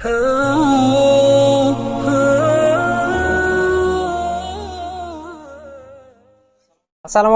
আসসালামু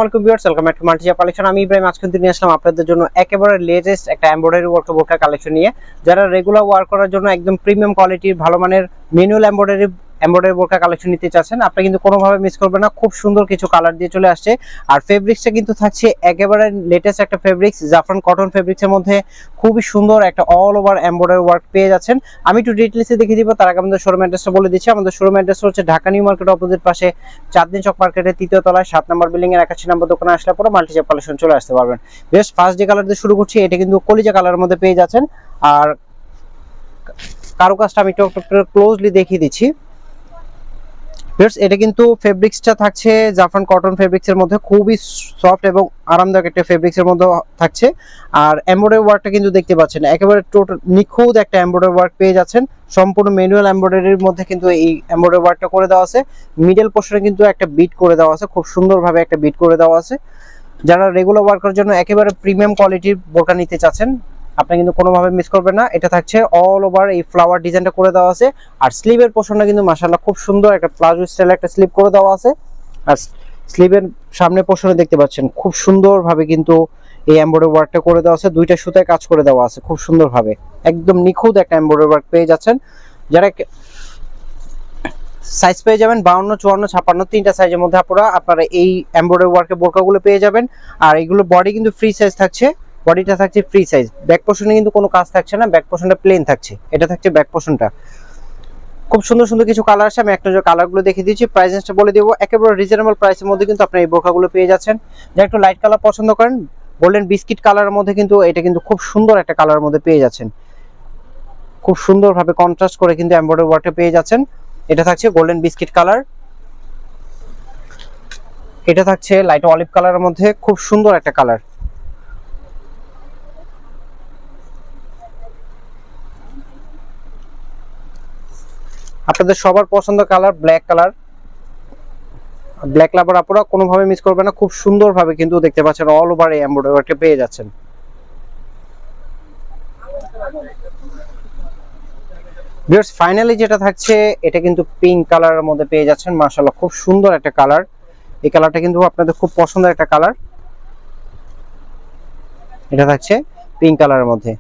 আলাইকুম viewers, welcome to মাল্টিজা কালেকশন। আমি ইব্রাহিম আজকে নিয়ে আসলাম আপনাদের জন্য একেবারে লেটেস্ট একটা এমব্রয়ডারি ওয়ার্ক বোরকা কালেকশন নিয়ে। যারা রেগুলার ওয়ার্ক করার জন্য একদম প্রিমিয়াম কোয়ালিটির ভালো মানের ম্যানুয়াল এমব্রয়ডারি এমব্রয়ডারি বোরকা কালেকশন নিতে চাচ্ছেন, আপনি কিন্তু কোনোভাবে মিস করবেন না, খুব সুন্দর কিছু কালার দিয়ে চলে আসছে। আর ফেব্রিক্সটা কিন্তু থাকছে একেবারে লেটেস্ট একটা ফেব্রিক্স জাফরান কটন ফেব্রিক্সের মধ্যে খুবই সুন্দর একটা অল ওভার এমব্রয়ডারি ওয়ার্ক পেয়ে যাচ্ছেন। আমি একটু ডিটেলসে দেখিয়ে দিব, তার আগে আমাদের শোরুম অ্যাড্রেসটা বলে দিচ্ছি। আমাদের শোরুম অ্যাড্রেস হচ্ছে ঢাকা নিউ মার্কেট অপোজিট পাশে চাঁদনি চক মার্কেটের তৃতীয় তলায়, সাত নম্বর বিল্ডিং এর একাশি নম্বর দোকানে আসলে পরে মাল্টিজেপ কালেকশন চলে আসতে পারবেন। বেশ ফার্স্ট যে কালার দিয়ে শুরু করছি, এটা কিন্তু কলিজা কালারের মধ্যে পেয়ে যাচ্ছেন। আর কারও কাজটা আমি একটু ক্লোজলি দেখিয়ে দিচ্ছি। ভিউয়ার্স এটা কিন্তু ফেব্রিক্সটা থাকছে, জাফরান কটন ফেব্রিক্সের মধ্যে, খুবই সফট এবং আরামদায়ক একটা ফেব্রিক্সের মধ্যে থাকছে। আর এমব্রয়ডারি ওয়ার্কটা কিন্তু দেখতে পাচ্ছেন, একেবারে টোটাল নিখুঁত একটা এমব্রয়ডারি ওয়ার্ক পেয়ে যাচ্ছেন। সম্পূর্ণ ম্যানুয়াল এমব্রয়ডারির মধ্যে কিন্তু এই এমব্রয়ডারি ওয়ার্কটা করে দেওয়া আছে। মিডল পোর্শনে কিন্তু একটা বিট করে দেওয়া আছে, খুব সুন্দরভাবে একটা বিট করে দেওয়া আছে। যারা রেগুলার ওয়ার্কের জন্য একেবারে প্রিমিয়াম কোয়ালিটির বোরকা নিতে চাচ্ছেন আপনি কিন্তু কোনোভাবে মিস করবেন না। এটা থাকছে অল ওভার এই ফ্লাওয়ার ডিজাইনটা করে দেওয়া আছে। আর স্লিভের পোর্শনটা কিন্তু মাশাআল্লাহ খুব সুন্দর একটা প্লাজো স্টাইল একটা স্লিভ করে দেওয়া আছে। আর স্লিভের সামনে পোর্শনে দেখতে পাচ্ছেন, খুব সুন্দরভাবে কিন্তু এই এমব্রয়ডারি ওয়ার্কটা করে দেওয়া আছে। দুইটা সুতায় কাজ করে দেওয়া আছে, খুব সুন্দরভাবে। একদম নিখুঁত একটা এমব্রয়ডারি ওয়ার্ক পেয়ে যাচ্ছেন। যারা সাইজ পেয়ে যাবেন বাউন্ন, চুয়ান্ন ছাপান্ন তিনটা সাইজের মধ্যে আপনারা আপনারা এই এমব্রয়ডারি ওয়ার্কের বোরকাগুলো পেয়ে যাবেন। আর এগুলো বডি কিন্তু ফ্রি সাইজ থাকছে। বডিটা থাকছে ফ্রি সাইজ ব্যাক পোর্শনে কিন্তু কোনো কাজ থাকছে না ব্যাক পোর্শনটা প্লেন থাকছে। এটা থাকছে ব্যাক পোর্শনটা খুব সুন্দর সুন্দর কিছু কালার আছে আমি একটা কালারগুলো দেখিয়ে দিচ্ছি প্রাইসটা বলে দেবো। একেবারে রিজনেবল প্রাইসের মধ্যে কিন্তু আপনি এই বোরকাগুলো পেয়ে যাচ্ছেন। যারা একটু লাইট কালার পছন্দ করেন গোল্ডেন বিস্কিট কালারের মধ্যে কিন্তু এটা কিন্তু খুব সুন্দর একটা কালারের মধ্যে পেয়ে যাচ্ছেন। খুব সুন্দরভাবে কন্ট্রাস্ট করে কিন্তু এমব্রয়ডারি ওয়ার্কটা পেয়ে যাচ্ছেন। এটা থাকছে গোল্ডেন বিস্কিট কালার এটা থাকছে লাইট অলিভ কালারের মধ্যে খুব সুন্দর একটা কালার আপনাদের সবার পছন্দ colour black colour. Black lover আপনারা কোনোভাবে মিস করবেন না, খুব সুন্দরভাবে কিন্তু দেখতে পাচ্ছেন অল ওভার এই এমব্রয়ডারিটা পেয়ে যাচ্ছেন। ভিউয়ার্স ফাইনালি যেটা থাকছে, এটা কিন্তু পিঙ্ক কালারের মধ্যে পেয়ে যাচ্ছেন, মাশাআল্লাহ, খুব সুন্দর একটা কালার এই কালারটা কিন্তু আপনাদের খুব পছন্দের একটা কালার এটা থাকছে পিঙ্ক কালারের মধ্যে।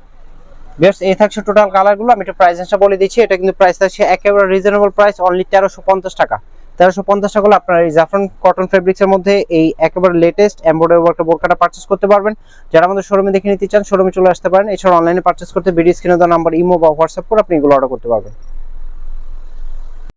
বেশ এই থাকছে টোটাল কালারগুলো আমি একটু প্রাইসটা বলে দিচ্ছি। এটা কিন্তু প্রাইস থাকছে একেবারে রিজনেবল প্রাইস অনলি তেরোশো পঞ্চাশ টাকা। তেরোশো পঞ্চাশ টাকা হলে আপনার এই জাফরান কটন ফেব্রিক্সের মধ্যে এই একেবারে লেটেস্ট এম্বয়ডারি ওয়ার্কের বোরকাটা পারচেস করতে পারবেন। যারা আমাদের শোরুমে দেখে নিতে চান শোরুমে চলে আসতে পারেন। এছাড়া অনলাইনে পারচেস করতে ভিডিও স্ক্রিনে দেওয়া নাম্বার ইমো বা হোয়াটসঅ্যাপ করে আপনি এগুলো অর্ডার করতে পারবেন।